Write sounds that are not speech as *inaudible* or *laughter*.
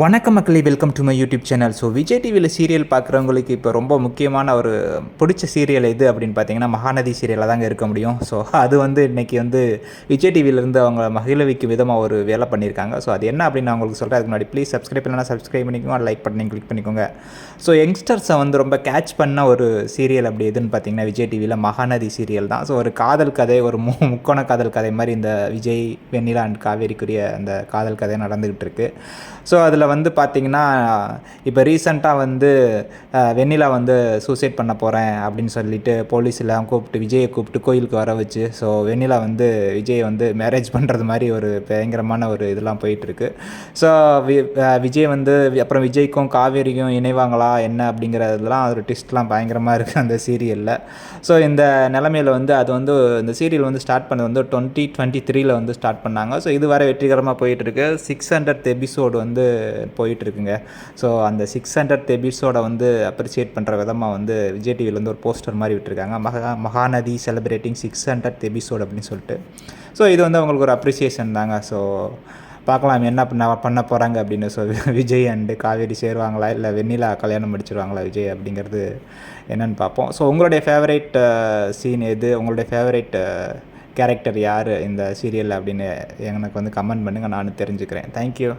வணக்கம் மக்களே welcome to my YouTube channel so Vijay டிவியில் சீரியல் பார்க்குறவங்களுக்கு இப்போ ரொம்ப முக்கியமான ஒரு பிடிச்ச சீரியல் எது அப்படின்னு பார்த்தீங்கன்னா மகாநதி சீரியலாக தாங்க இருக்க முடியும். ஸோ அது வந்து இன்றைக்கி வந்து விஜய் டிவியிலேருந்து அவங்க மகிழவிக்கு விதமாக ஒரு வேலை பண்ணியிருக்காங்க. ஸோ அது என்ன அப்படின்னு நான் உங்களுக்கு சொல்கிறேன் அதுக்கு முன்னாடி ப்ளீஸ் சப்ஸ்கிரைப் இல்லைனா சப்ஸ்கிரைப் பண்ணிக்கோங்க. லைக் பண்ணி கிளிக் பண்ணிக்கோங்க. ஸோ யங்ஸ்டர்ஸை வந்து ரொம்ப கேட்ச் பண்ண ஒரு சீரியல் அப்படி எதுன்னு பார்த்தீங்கன்னா விஜய் டிவியில் மகாநதி சீரியல் தான். ஸோ ஒரு காதல் கதை ஒரு மு முக்கோண காதல் கதை மாதிரி இந்த விஜய் வெண்ணிலா அண்ட் காவேரிக்குரிய அந்த காதல் கதை நடந்துக்கிட்டு இருக்குது ஸோ அதில் வந்து பார்த்தீங்கன்னா இப்போ ரீசண்டாக வந்து வெண்ணிலா வந்து சூசைட் பண்ண போகிறேன் அப்படின்னு சொல்லிட்டு போலீஸ் எல்லாம் கூப்பிட்டு விஜயை கூப்பிட்டு கோயிலுக்கு வர வச்சு ஸோ வெண்ணிலா வந்து விஜய் வந்து மேரேஜ் பண்ணுறது மாதிரி ஒரு பயங்கரமான ஒரு இதெல்லாம் போயிட்டுருக்கு. ஸோ விஜய் வந்து அப்புறம் விஜய்க்கும் காவேரிக்கும் இணைவாங்களா என்ன அப்படிங்கிறதுலாம் ஒரு ட்விஸ்ட்லாம் பயங்கரமாக இருக்குது அந்த சீரியலில் ஸோ இந்த நிலமையில வந்து அது வந்து இந்த சீரியல் வந்து ஸ்டார்ட் பண்ணது வந்து டுவெண்ட்டி டுவெண்ட்டி த்ரீல வந்து ஸ்டார்ட் பண்ணாங்க. ஸோ இது வரை வெற்றிகரமாக போயிட்டுருக்கு. சிக்ஸ் ஹண்ட்ரட் எபிசோடு வந்து போயிட்டுருக்குங்க. ஸோ அந்த சிக்ஸ் ஹண்ட்ரட் எபிசோடை வந்து அப்ரிசியேட் பண்ணுற விதமாக வந்து விஜய் டிவியில் வந்து ஒரு போஸ்டர் மாதிரி விட்டுருக்காங்க. மகா Mahanadi celebrating six hundred episode அப்படின்னு சொல்லிட்டு. ஸோ இது வந்து அவங்களுக்கு ஒரு அப்ரிசியேஷன் தாங்க. ஸோ பார்க்கலாம் என்ன பண்ண பண்ண போகிறாங்க அப்படின்னு ஸோ *laughs* விஜய் அண்டு காவேரி சேருவாங்களா? இல்லை வெண்ணிலா கல்யாணம் முடிச்சிருவாங்களா விஜய் அப்படிங்கிறது என்னென்னு பார்ப்போம். ஸோ உங்களுடைய ஃபேவரேட் சீன் uh, எது? உங்களுடைய ஃபேவரேட் கேரக்டர் யார் இந்த சீரியல் அப்படின்னு எனக்கு வந்து கமெண்ட் பண்ணுங்கள் நானும் தெரிஞ்சுக்கிறேன். தேங்க்யூ